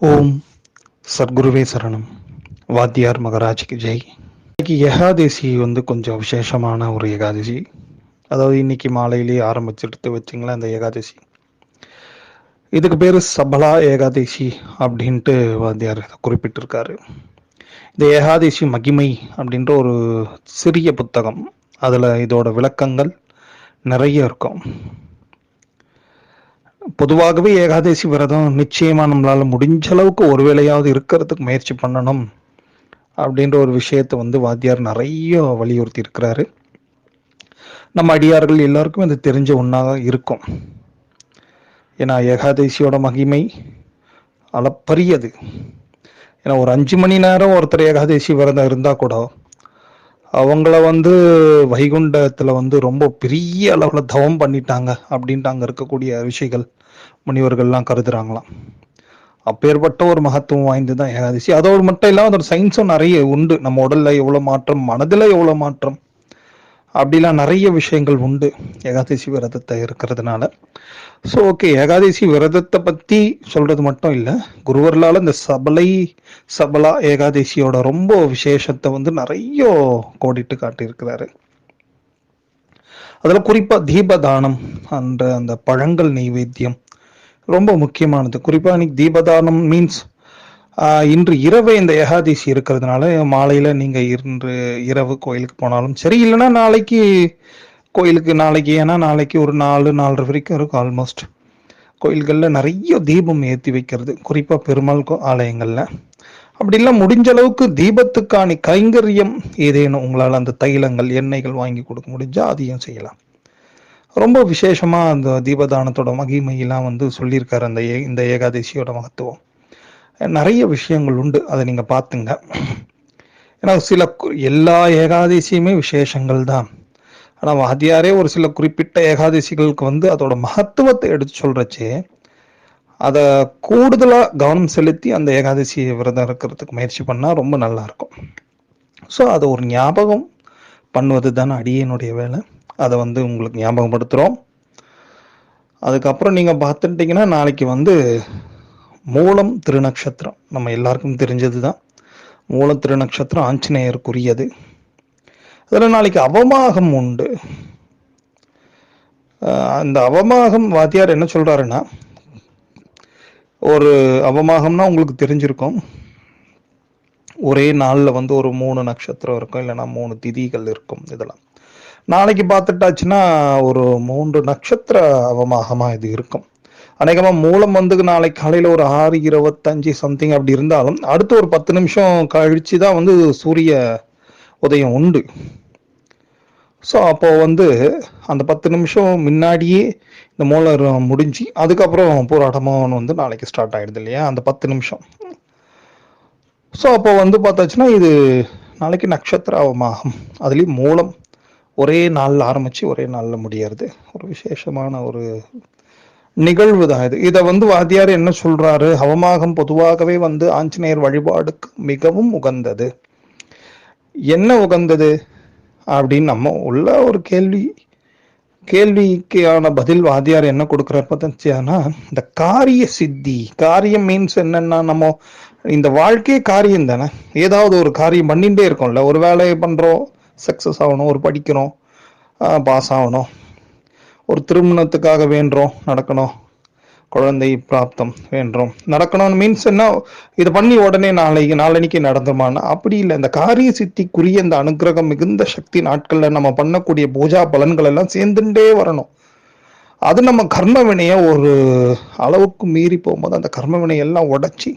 ஓம் சத்குருவே சரணம். வாத்தியார் மகராஜ்க்கு ஜெய். இன்னைக்கு ஏகாதசி வந்து கொஞ்சம் விசேஷமான ஒரு ஏகாதசி. அதாவது இன்னைக்கு மாலையிலேயே ஆரம்பிச்சுட்டு வச்சிங்களேன் அந்த ஏகாதசி. இதுக்கு பேர் சபலா ஏகாதசி அப்படின்ட்டு வாத்தியார் குறிப்பிட்டிருக்காரு. இந்த ஏகாதசி மகிமை அப்படின்ற ஒரு சிறிய புத்தகம். அதில் இதோட விளக்கங்கள் நிறைய இருக்கும். பொதுவாகவே ஏகாதசி விரதம் நிச்சயமா நம்மளால முடிஞ்ச அளவுக்கு ஒரு வேளையாவது இருக்கிறதுக்கு முயற்சி பண்ணணும் அப்படின்ற ஒரு விஷயத்தை வந்து வாத்தியார் நிறைய வலியுறுத்தி இருக்கிறாரு. நம்ம அடியார்கள் எல்லாருக்கும் இது தெரிஞ்ச ஒன்றாக இருக்கும். ஏன்னா ஏகாதசியோட மகிமை அளப்பரியது. ஏன்னா ஒரு அஞ்சு மணி நேரம் ஒருத்தர் ஏகாதசி விரதம் இருந்தால் கூட அவங்கள வந்து வைகுண்டத்தில் வந்து ரொம்ப பெரிய அளவில் தவம் பண்ணிட்டாங்க அப்படின்ட்டு அங்கே இருக்கக்கூடிய ரிஷிகள் முனிவர்கள்லாம் கருதுறாங்களாம். அப்பேற்பட்ட ஒரு மகத்துவம் வாய்ந்து தான் ஏகாதசி. அதோடு மட்டும் இல்லாமல் அதோட சயின்ஸும் நிறைய உண்டு. நம்ம உடல்ல எவ்வளோ மாற்றம் மனதில் எவ்வளோ மாற்றம் அப்படிலாம் நிறைய விஷயங்கள் உண்டு. ஏகாதசி விரதத்தை இருக்கிறதுனால. ஸோ ஓகே ஏகாதசி விரதத்தை பற்றி சொல்கிறது மட்டும் இல்லை. குருவர்களால் இந்த சபலை சபலா ஏகாதசியோட ரொம்ப விசேஷத்தை வந்து நிறைய கோடிட்டு காட்டியிருக்கிறாரு. அதில் குறிப்பாக தீபதானம் அந்த அந்த பழங்கள் நைவேத்தியம் ரொம்ப முக்கியமானது. குறிப்பாக இன்னைக்கு தீபதானம் மீன்ஸ் இன்று இரவே இந்த ஏகாதசி இருக்கிறதுனால மாலையில் நீங்கள் இன்று இரவு கோயிலுக்கு போனாலும் சரி இல்லைன்னா நாளைக்கு கோயிலுக்கு நாளைக்கு ஏன்னா நாளைக்கு ஒரு நாலு நாலரை வரைக்கும் இருக்கும் ஆல்மோஸ்ட் கோயில்களில் நிறைய தீபம் ஏற்றி வைக்கிறது குறிப்பாக பெருமாள் ஆலயங்களில். அப்படி இல்லை முடிஞ்ச அளவுக்கு தீபத்துக்கான கைங்கரியம் ஏதேனும் உங்களால் அந்த தைலங்கள் எண்ணெய்கள் வாங்கி கொடுக்க முடிஞ்சால் அதையும் செய்யலாம். ரொம்ப விசேஷமாக அந்த தீபதானத்தோட மகிமையெல்லாம் வந்து சொல்லியிருக்காரு அந்த ஏ இந்த ஏகாதசியோட மகத்துவம். நிறைய விஷயங்கள் உண்டு. அதை நீங்கள் பார்த்துங்க. ஏன்னா சில எல்லா ஏகாதசியுமே விசேஷங்கள் தான். ஆனால் வாத்தியாரே ஒரு சில குறிப்பிட்ட ஏகாதசிகளுக்கு வந்து அதோட மகத்துவத்தை எடுத்து சொல்கிறச்சே அதை கூடுதலாக கவனம் செலுத்தி அந்த ஏகாதசி விரதம் இருக்கிறதுக்கு முயற்சி பண்ணால் ரொம்ப நல்லாயிருக்கும். ஸோ அதை ஒரு ஞாபகம் பண்ணுவது தானே அடியனுடைய வேலை. அதை வந்து உங்களுக்கு ஞாபகப்படுத்துகிறோம் அதுக்கப்புறம் நீங்கள் பார்த்துட்டிங்கன்னா நாளைக்கு வந்து மூலம் திருநக்ஷத்திரம். நம்ம எல்லாருக்கும் தெரிஞ்சது தான் மூலம் திருநக்ஷத்திரம் ஆஞ்சநேயருக்குரியது. அதில் நாளைக்கு அவமாகம் உண்டு. அந்த அவமாகம் வாத்தியார் என்ன சொல்கிறாருன்னா ஒரு அவமாகம்னா உங்களுக்கு தெரிஞ்சிருக்கும். ஒரே நாளில் வந்து ஒரு மூணு நட்சத்திரம் இருக்கும் இல்லைன்னா மூணு திதிகள் இருக்கும் இதெல்லாம். நாளைக்கு பார்த்துட்டாச்சுன்னா ஒரு மூன்று நட்சத்திர அவமாகமாக இது இருக்கும். அநேகமாக மூலம் வந்து நாளைக்கு காலையில் ஒரு ஆறு இருபத்தஞ்சு சம்திங் அப்படி இருந்தாலும் அடுத்து ஒரு பத்து நிமிஷம் கழிச்சு தான் வந்து சூரிய உதயம் உண்டு. ஸோ அப்போது வந்து அந்த பத்து நிமிஷம் முன்னாடியே இந்த மூலம் முடிஞ்சு அதுக்கப்புறம் போராட்டமாக வந்து நாளைக்கு ஸ்டார்ட் ஆகிடுது இல்லையா? அந்த பத்து நிமிஷம். ஸோ அப்போ வந்து பார்த்தாச்சுன்னா இது நாளைக்கு நட்சத்திராவமாகும். அதுலேயும் மூலம் ஒரே நாளில் ஆரம்பித்து ஒரே நாளில் முடியறது. ஒரு விசேஷமான ஒரு நிகழ்வு தான் இது. இதை வந்து வாத்தியார் என்ன சொல்றாரு? அவமாகம் பொதுவாகவே வந்து ஆஞ்சநேயர் வழிபாடுக்கு மிகவும் உகந்தது. என்ன உகந்தது? அப்படின்னு நம்ம உள்ள ஒரு கேள்வி கேள்விக்கான பதில் வாத்தியார் என்ன கொடுக்குறார் பார்த்தீங்கன்னா இந்த காரிய சித்தி. காரியம் மீன்ஸ் என்னன்னா நம்ம இந்த வாழ்க்கையே காரியம் தானே. ஏதாவது ஒரு காரியம் பண்ணிகிட்டே இருக்கோம்ல. ஒரு வேலையை பண்ணுறோம் சக்ஸஸ் ஆகணும் ஒரு படிக்கிறோம் பாஸ் ஆகணும். ஒரு திருமணத்துக்காக வேண்டுறோம் நடக்கணும். குழந்தை பிராப்தம் வேண்டும் நடக்கணும்னு மீன்ஸ் என்ன? இது பண்ணி உடனே நாளைக்கு நாளன்னைக்கு நடந்துமானா அப்படி இல்லை. இந்த காரிய சித்திக்குரிய இந்த அனுகிரகம் மிகுந்த சக்தி நாட்களில் நம்ம பண்ணக்கூடிய பூஜா பலன்கள் எல்லாம் சேர்ந்துட்டே வரணும். அது நம்ம கர்ம வினைய ஒரு அளவுக்கு மீறி போகும்போது அந்த கர்ம வினையெல்லாம் உடைச்சி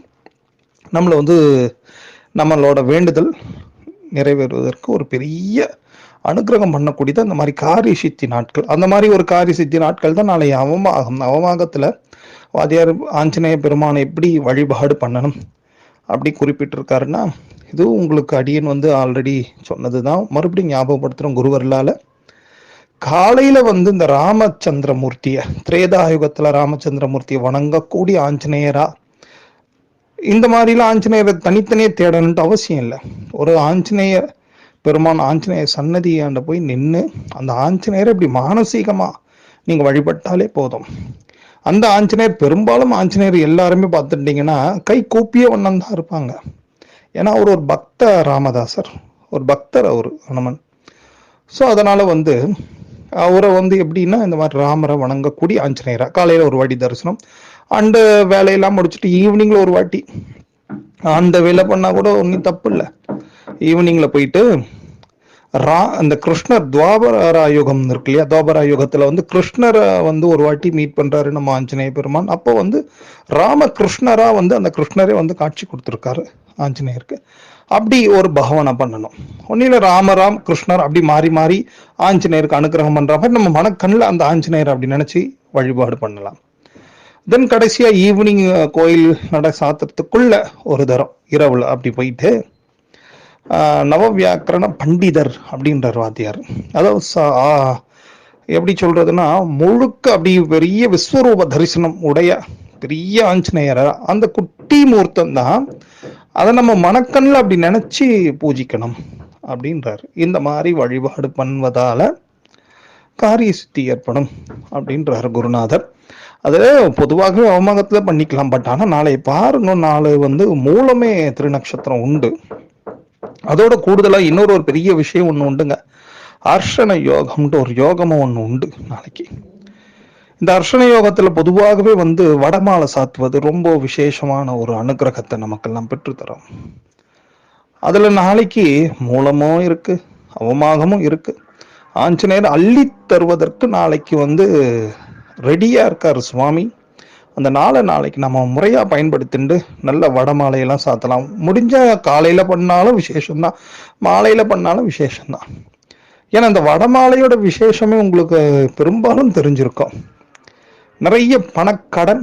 நம்மளை வந்து நம்மளோட வேண்டுதல் நிறைவேறுவதற்கு ஒரு பெரிய அனுகிரகம் பண்ணக்கூடியது அந்த மாதிரி காரிய சித்தி நாட்கள். அந்த மாதிரி ஒரு காரிய சித்தி நாட்கள் தான் நாளை அவமாகம். அவமாகத்தில் வாதியார் ஆஞ்சநேய பெருமானை எப்படி வழிபாடு பண்ணணும்? அப்படி குறிப்பிட்டிருக்காருன்னா இது உங்களுக்கு அடியன் வந்து ஆல்ரெடி சொன்னது தான் மறுபடியும் ஞாபகப்படுத்துகிறோம் குருவர்களால். காலையில் வந்து இந்த ராமச்சந்திரமூர்த்தியை திரேதாயுகத்தில் ராமச்சந்திரமூர்த்தியை வணங்கக்கூடிய ஆஞ்சநேயரா? இந்த மாதிரிலாம் ஆஞ்சநேயரை தனித்தனியே தேடணுன்ட்டு அவசியம் இல்லை. ஒரு ஆஞ்சநேயர் பெருமான் ஆஞ்சநேயர் சன்னதியாண்ட போய் நின்று அந்த ஆஞ்சநேயரை இப்படி மானசீகமாக நீங்கள் வழிபட்டாலே போதும். அந்த ஆஞ்சநேயர் பெரும்பாலும் ஆஞ்சநேயர் எல்லாருமே பார்த்துட்டீங்கன்னா கை கூப்பிய வண்ணம் தான் இருப்பாங்க. ஏன்னா அவர் ஒரு பக்த ராமதாசர் ஒரு பக்தர் அவர் ஹனுமன் ஸோ அதனால் வந்து அவரை வந்து எப்படின்னா இந்த மாதிரி ராமரை வணங்கக்கூடிய ஆஞ்சநேயரா காலையில் ஒரு வாட்டி தரிசனம் அண்டு வேலையெல்லாம் முடிச்சுட்டு ஈவினிங்கில் ஒரு வாட்டி. அந்த வேலை பண்ணால் கூட ஒன்றும் தப்பு இல்லை. ஈவினிங்கில் போயிட்டு ரா அந்த கிருஷ்ணர் துவாபராயுகம் இருக்கு இல்லையா? துவாபராயுகத்தில் வந்து கிருஷ்ணரை வந்து ஒரு வாட்டி மீட் பண்ணுறாரு நம்ம ஆஞ்சநேய பெருமான். அப்போ வந்து ராமகிருஷ்ணராக வந்து அந்த கிருஷ்ணரே வந்து காட்சி கொடுத்துருக்காரு ஆஞ்சநேயருக்கு. அப்படி ஒரு பகவானை பண்ணணும். ஒன்னில ராமராம் கிருஷ்ணர் அப்படி மாறி மாறி ஆஞ்சநேயருக்கு அனுகிரகம் பண்ணுற மாதிரி நம்ம மனக்கண்ணில் அந்த ஆஞ்சநேயர் அப்படி நினச்சி வழிபாடு பண்ணலாம். தென் கடைசியாக ஈவினிங் கோயில் நட சாத்திரத்துக்குள்ள ஒரு தரம் இரவுல அப்படி போயிட்டு நவவியாக்கரண பண்டிதர் அப்படின்றார் வாத்தியார். அதாவது ஆ, எப்படி சொல்றதுன்னா முழுக்க அப்படி பெரிய விஸ்வரூப தரிசனம் உடைய பெரிய ஆஞ்சநேயர் அந்த குட்டி மூர்த்தம் தான் அதை நம்ம மனக்கண்ணில் அப்படி நினைச்சு பூஜிக்கணும் அப்படின்றார். இந்த மாதிரி வழிபாடு பண்ணுவதால காரிய சித்தி ஏற்படும் அப்படின்றார் குருநாதர். அது பொதுவாகவே அவமாகத்தில் பண்ணிக்கலாம் பட் ஆனால் நாளை பாருங்க நாளை வந்து மூலமே திருநக்ஷத்திரம் உண்டு. அதோட கூடுதலாக இன்னொரு ஒரு பெரிய விஷயம் ஒன்று உண்டுங்க. அர்ஷண யோகம்ன்ட்டு ஒரு யோகமும் ஒன்று உண்டு நாளைக்கு. இந்த அர்ஷண யோகத்தில் பொதுவாகவே வந்து வடமாலை சாத்துவது ரொம்ப விசேஷமான ஒரு அனுகிரகத்தை நமக்கெல்லாம் பெற்றுத்தரும். அதில் நாளைக்கு மூலமும் இருக்கு அவமாகமும் இருக்கு. ஆஞ்சநேயர் அள்ளி தருவதற்கு நாளைக்கு வந்து ரெடியாக இருக்கார் சுவாமி. அந்த நாளை நாளைக்கு நம்ம முறையாக பயன்படுத்திண்டு நல்ல வடமாலையெல்லாம் சாத்தலாம். முடிஞ்ச காலையில் பண்ணாலும் விசேஷம்தான். மாலையில் பண்ணாலும் விசேஷம்தான். ஏன்னா இந்த வடமாலையோட விசேஷமே உங்களுக்கு பெரும்பாலும் தெரிஞ்சிருக்கும். நிறைய பணக்கடன்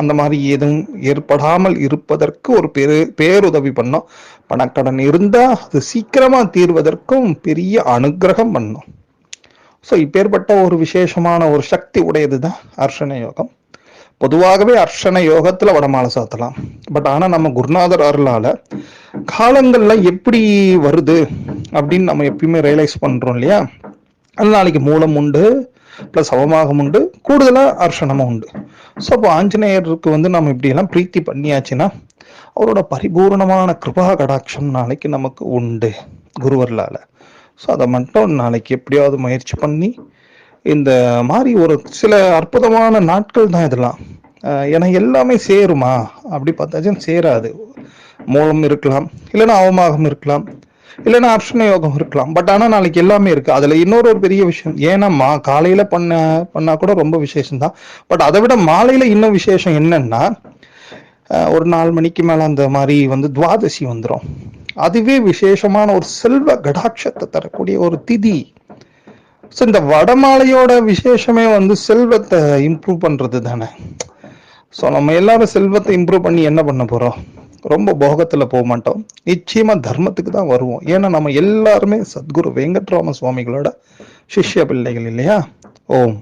அந்த மாதிரி எதுவும் ஏற்படாமல் இருப்பதற்கு ஒரு பெரு பேருதவி பண்ணோம். பணக்கடன் இருந்தால் அது சீக்கிரமாக தீர்வதற்கும் பெரிய அனுக்கிரகம் பண்ணோம். ஸோ இப்பேற்பட்ட ஒரு விசேஷமான ஒரு சக்தி உடையது தான் அர்ஷண யோகம். பொதுவாகவே அர்ஷன யோகத்துல வடமாலை சாத்தலாம். பட் ஆனா நம்ம குருநாதர் அருளால காலங்கள்ல எப்படி வருது அப்படின்னு நம்ம எப்பயுமே ரியலைஸ் பண்றோம் இல்லையா? அது நாளைக்கு மூலம் உண்டு ப்ளஸ் அவமாகம் உண்டு கூடுதலா அர்ஷனமும் உண்டு. ஸோ அப்போ ஆஞ்சநேயருக்கு வந்து நம்ம இப்படி எல்லாம் பிரீத்தி பண்ணியாச்சுன்னா அவரோட பரிபூர்ணமான கிருபா கடாட்சம் நாளைக்கு நமக்கு உண்டு குருவர்களால. ஸோ அதை மட்டும் நாளைக்கு எப்படியாவது முயற்சி பண்ணி இந்த மாதிரி ஒரு சில அற்புதமான நாட்கள் தான் இதெல்லாம். ஏன்னா எல்லாமே சேருமா? அப்படி பார்த்தாச்சும் சேராது. மூலம் இருக்கலாம் இல்லைன்னா அவமாகம் இருக்கலாம் இல்லைன்னா அர்ஷண யோகம் இருக்கலாம். பட் ஆனால் நாளைக்கு எல்லாமே இருக்குது அதில் இன்னொரு ஒரு பெரிய விஷயம் ஏன்னா மா காலையில் பண்ண பண்ணால் கூட ரொம்ப விசேஷம் தான். பட் அதை விட மாலையில் இன்னும் விசேஷம் என்னன்னா ஒரு நாலு மணிக்கு மேலே அந்த மாதிரி வந்து துவாதசி வந்துடும் அதுவே விசேஷமான ஒரு செல்வ கடாட்சத்தை தரக்கூடிய ஒரு திதி. ஸோ இந்த வடமாலையோட விசேஷமே வந்து செல்வத்தை இம்ப்ரூவ் பண்ணுறது தானே. ஸோ நம்ம எல்லாரும் செல்வத்தை இம்ப்ரூவ் பண்ணி என்ன பண்ண போறோம்? ரொம்ப போகத்துல போக மாட்டோம். நிச்சயமா தர்மத்துக்கு தான் வருவோம். ஏன்னா நம்ம எல்லாருமே சத்குரு வெங்கட்ராம சுவாமிகளோட சிஷ்ய பிள்ளைகள் இல்லையா? ஓம்.